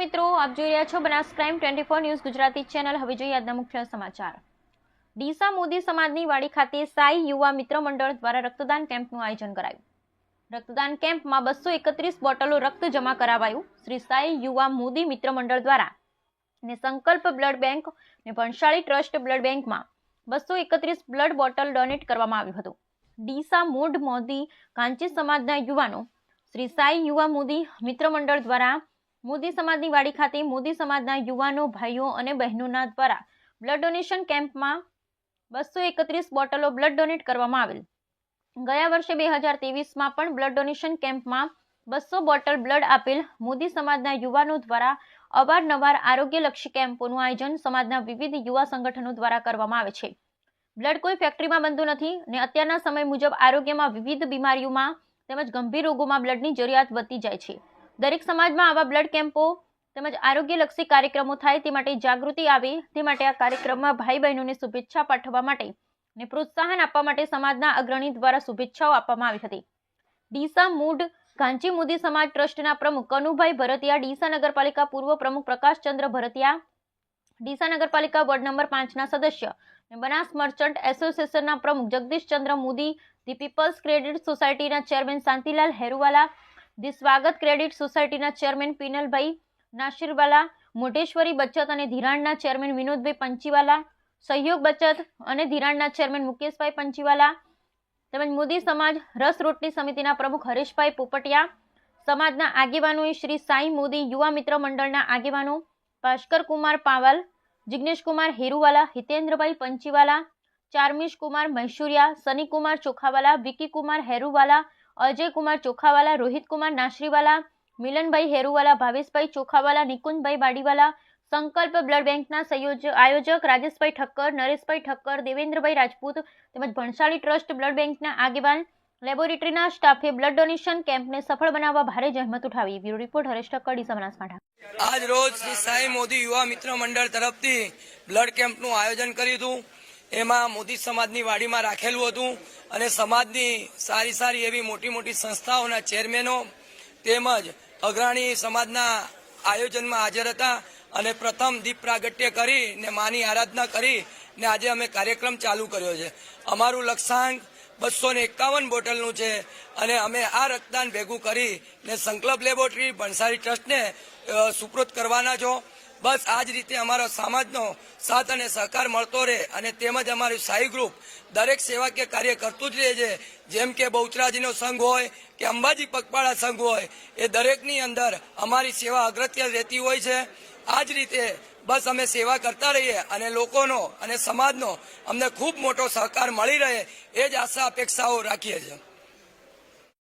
મિત્રો, આપ જોઈ રહ્યા છો Banas crime twenty four news Gujarati channel. હવે જોઈએ આજના મુખ્ય સમાચાર. ડીસા મોદી સમાજની વાડી ખાતે સાઈ યુવા મિત્ર મંડળ દ્વારા રક્તદાન કેમ્પનું આયોજન કરાયું. રક્તદાન કેમ્પમાં બસો એકત્રીસ બોટલો રક્ત જમા કરાવાયું. શ્રી સાઈ યુવા મોદી મિત્ર મંડળ દ્વારા ને સંકલ્પ બ્લડ બેંક ને ભણશાળી ટ્રસ્ટ બ્લડ બેંકમાં બસો એકત્રીસ બ્લડ બોટલ ડોનેટ કરવામાં આવ્યું હતું. ડીસા મૂડ મોદી કાંચી સમાજના યુવાનો શ્રી સાઈ યુવા મોદી મિત્ર મંડળ દ્વારા મોદી સમાજની વાડી ખાતે મોદી સમાજના યુવાનો, ભાઈઓ અને બહેનોના દ્વારા બ્લડ ડોનેશન કેમ્પમાં બસો એકત્રીસ બોટલો બ્લડ ડોનેટ કરવામાં આવેલ. ગયા વર્ષે બે હજાર ત્રેવીસમાં પણ બ્લડ ડોનેશન કેમ્પમાં બસો બોટલ બ્લડ આપેલ મોદી સમાજના યુવાનો દ્વારા અવારનવાર આરોગ્યલક્ષી કેમ્પોનું આયોજન સમાજના વિવિધ યુવા સંગઠનો દ્વારા કરવામાં આવે છે. બ્લડ કોઈ ફેક્ટરીમાં બનતું નથી ને અત્યારના સમય મુજબ આરોગ્યમાં વિવિધ બીમારીઓમાં તેમજ ગંભીર રોગોમાં બ્લડની જરૂરિયાત વધતી જાય છે. દરેક સમાજમાં આવા બ્લડ કેમ્પો તેમજ આરોગ્યલક્ષી કાર્યક્રમો થાય તે માટે જાગૃતિ આવે, તે માટે આ કાર્યક્રમમાં ભાઈ બહેનોને શુભેચ્છા પાઠવવા માટે ને પ્રોત્સાહન આપવા માટે સમાજના અગ્રણી દ્વારા શુભેચ્છાઓ આપવામાં આવી હતી. ડીસા મૂડ કાંચી મોદી સમાજ ટ્રસ્ટના પ્રમુખ કનુભાઈ ભરતિયા, ડીસા નગરપાલિકા પૂર્વ પ્રમુખ પ્રકાશચંદ્ર ભરતિયા, ડીસા નગરપાલિકા વોર્ડ નંબર પાંચના સદસ્ય બનાસ મર્ચન્ટ એસોસિએશનના પ્રમુખ Jagdishchandra Modi, the People's credit સોસાયટીના chairman Shantilal Heruwala the Swagat credit સોસાયટીના ચેરમેન પિનલભાઈ નાશીરવાલા, મોઢેશ્વરી બચત અને ધિરાણના ચેરમેન વિનોદભાઈ પંચીવાલા, સહયોગ બચત અને ધિરાણના ચેરમેન મુકેશભાઈ પંચીવાલા, તેમજ મોદી સમાજ રસ રોટની સમિતિના પ્રમુખ હરેશભાઈ પોપટિયા, સમાજના આગેવાનોએ શ્રી સાઈ મોદી, યુવા મિત્ર મંડળના આગેવાનો ભાસ્કર કુમાર પાવલ, જિગ્નેશ કુમાર હેરુવાલા, હિતેન્દ્રભાઈ પંચીવાલા, ચાર્મિશ કુમાર મૈસુરિયા, સનીકુમાર ચોખાવાલા વિકી કુમાર હેરુવાલા અજય કુમાર ચોખાવાલા રોહિત કુમાર નાશરીવાલા, મિલનભાઈ હેરુવાલા, ભાવેશભાઈ ચોખાવાલા, નિકુંજભાઈ વાડીવાલા સંકલ્પ બ્લડ બેંકના સંયોજક આયોજક રાજેશભાઈ ઠક્કર, નરેશભાઈ ઠક્કર, દેવેન્દ્રભાઈ રાજપૂત તેમજ ભણસાળી ટ્રસ્ટ બ્લડ બેંકના આગેવાન લેબોરેટરીના સ્ટાફે બ્લડ ડોનેશન કેમ્પને સફળ બનાવવા ભારે જહેમત ઉઠાવી. બ્યુરો રિપોર્ટ હરેશ ઠક્કર ડીસા બનાસકાંઠા આજ રોજ સાઈ મોદી યુવા મિત્ર મંડળ તરફથી બ્લડ કેમ્પનું આયોજન કર્યું હતું. એમાં મોદી સમાજની વાડીમાં રાખેલું હતું અને સમાજની સારી સારી એવી મોટી મોટી સંસ્થાઓના ચેરમેનો તેમજ અગ્રણી સમાજના આયોજનમાં હાજર હતા અને પ્રથમ દીપ પ્રાગટ્ય કરી ને માની આરાધના કરી ને આજે અમે કાર્યક્રમ ચાલુ કર્યો છે. અમારું લક્ષ્યાંક બસો ને એકાવન બોટલનું છે અને અમે આ રક્તદાન ભેગું કરી ને સંકલ્પ લેબોરેટરી ભણસારી ટ્રસ્ટને સુપ્રોત કરવાના છો. બસ આ જ રીતે અમારો સમાજનો સાથ અને સહકાર મળતો રહે અને તેમજ અમારું સાઈ ગ્રુપ દરેક સેવાકીય કાર્ય કરતું જ રહે છે. જેમ કે બહુચરાજીનો સંઘ હોય કે અંબાજી પગપાળા સંઘ હોય, એ દરેકની અંદર અમારી સેવા અગ્રત્ય રહેતી હોય છે. આ જ રીતે બસ અમે સેવા કરતા રહીએ અને લોકોનો અને સમાજનો અમને ખૂબ મોટો સહકાર મળી રહે, એ જ આશા અપેક્ષાઓ રાખીએ છીએ.